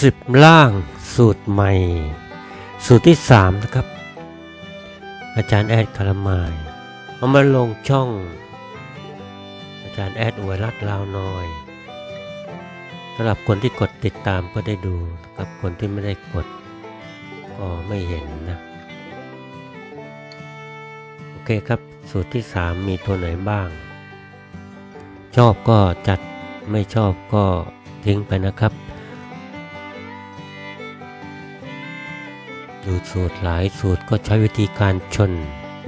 สิบล่างสูตรใหม่ สูตรที่สามนะครับ อาจารย์แอดคารมายเอามาลงช่อง อาจารย์แอดอวยรัดลาวน้อยสำหรับคนที่กดติดตามก็ได้ดูนะครับคนที่ไม่ได้กดก็ไม่เห็นนะ โอเคครับ สูตรที่สามมีตัวไหนบ้าง ชอบก็จัดไม่ชอบก็ทิ้งไปนะครับ ดูสูตรหลายสูตรก็ใช้วิธีการชน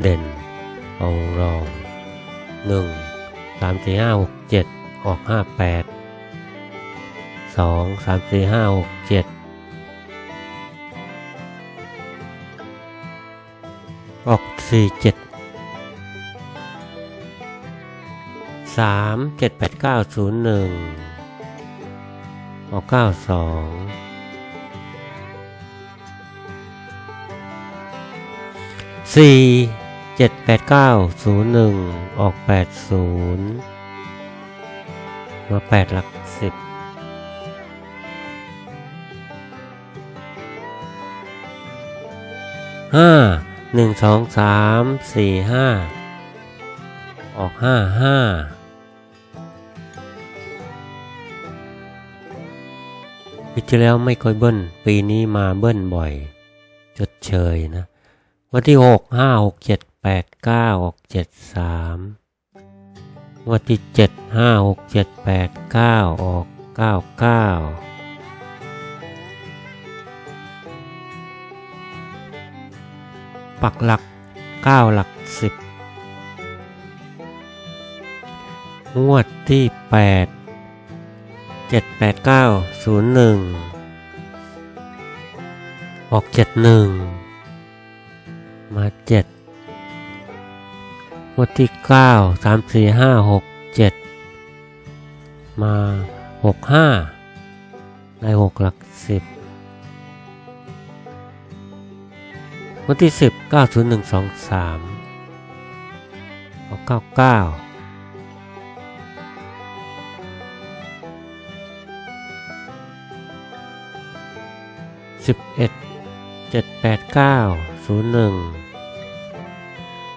เด่นเอารองหนึ่งสามสี่ห้าหกเจ็ดออกห้าแปดสองสามสี่ห้าหกเจ็ดออกสี่เจ็ดสามเจ็ดแปดเก้าศูนย์หนึ่งออกเก้าสอง สี่เจ็ดแปดเก้าศูนย์หนึ่งออกแปดศูนย์มาแปดหลักสิบห้าหนึ่งสองสามสี่ห้าออกห้าห้าปีที่แล้วไม่ค่อยเบิ้ลปีนี้มาเบิ้ลบ่อย จดเชยนะ วันที่หกห้าหกเจ็ดแปดเก้าออกเจ็ดสามวันที่เจ็ดห้าหกเจ็ดแปดเก้าออกเก้าเก้าปักหลักเก้าหลักสิบงวดที่แปดเจ็ดแปดเก้าศูนย์หนึ่งออกเจ็ดหนึ่ง มาเจ็ดงวดที่เก้าสามสี่ห้าหกเจ็ดมาหกห้าได้หกหลักสิบงวดที่สิบเก้าศูนย์หนึ่งสองสามออกเก้าเก้าสิบเอ็ดเจ็ดแปดเก้า ศูนย์หนึ่ง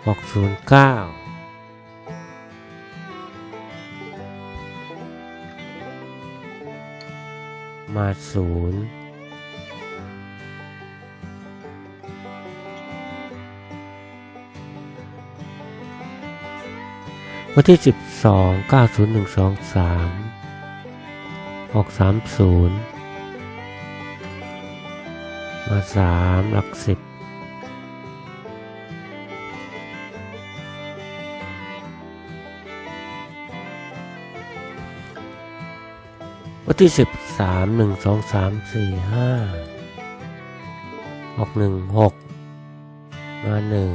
หกศูนย์เก้ามาศูนย์วันที่ 12 90123 630 มา 3 หลัก 10 วันที่สิบสามหนึ่งสองสามสี่ห้าออกหนึ่งหกมาหนึ่ง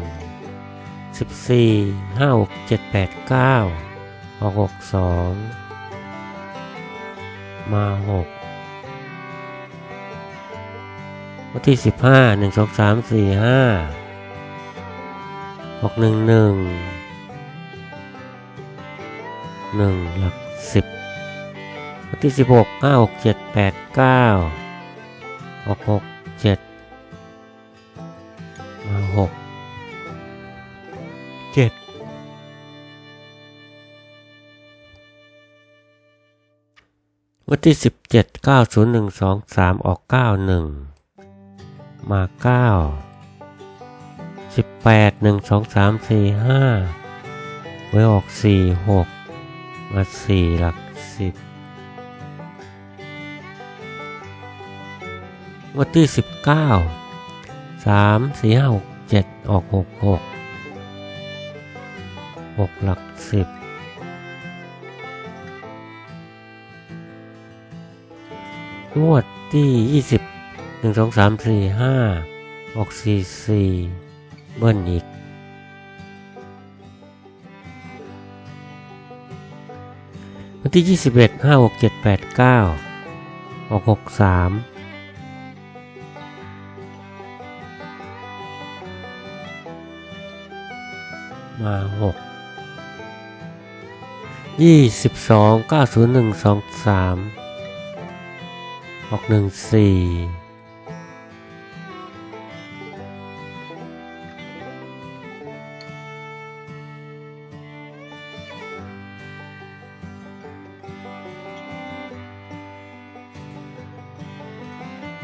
สิบสี่ห้าหกเจ็ดแปดเก้าออกหกสองมาหกวันที่สิบห้าหนึ่งสองสามสี่ห้าหกหนึ่งหนึ่งหนึ่งหลักสิบ วันที่ 16 5 6 7 8 9 6 6 7 6 7 วันที่ 17 9 0 1 2 3 ออก 91 มา 9 18 1 2 3 4 5ไว้ออก 4 6 มา 4 หลัก 10 งวดที่ 19 3 4 5 6 7 ออก 66 6 หลัก 10 งวดที่ 20 1 2 3 4 5 ออก 44 เบิ้ลอีก วันที่ 21 5 6 7 8 9 ออก 63 มาหกยี่สิบสองเก้าศูนย์หนึ่งสองสามออกหนึ่งสี่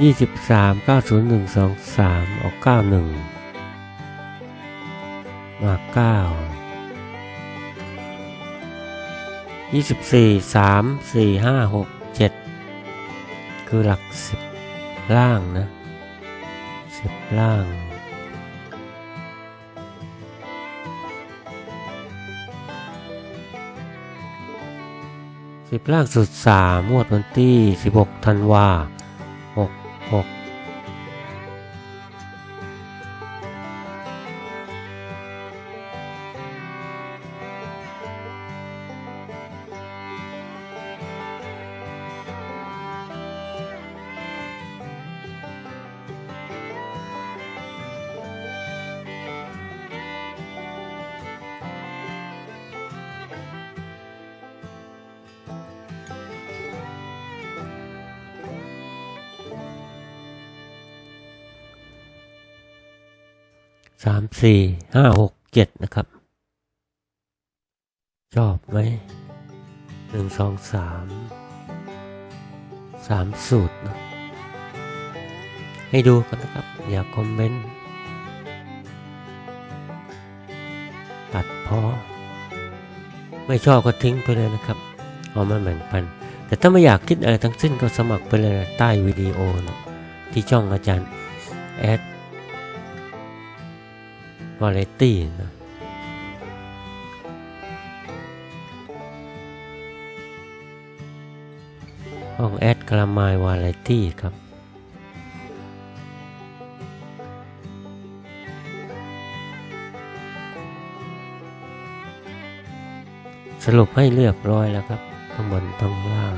ยี่สิบสามเก้าศูนย์หนึ่งสองสามออกเก้าหนึ่ง หมาเก้ายี่สิบสี่สามสี่ห้าหกเจ็ดคือหลักสิบล่างนะสิบล่างสิบล่างสุดสามงวดวันที่สิบหกธันวาหกหก สามสี่ห้าหกเจ็ดนะครับ ชอบไหมหนึ่งสองสามสามสูตรนะให้ดูกันนะครับ อย่าคอมเมนต์ตัดเพอไม่ชอบก็ทิ้งไปเลยนะครับ เอามาแบ่งปัน แต่ถ้าไม่อยากคิดอะไรทั้งสิ้นก็สมัครไปเลยใต้วิดีโอนะที่ช่องอาจารย์แอด วาเลตี้นะห้องแอดกระมาย วาเลตี้ครับสรุปให้เรียบร้อยแล้วครับทั้งบนทั้งล่าง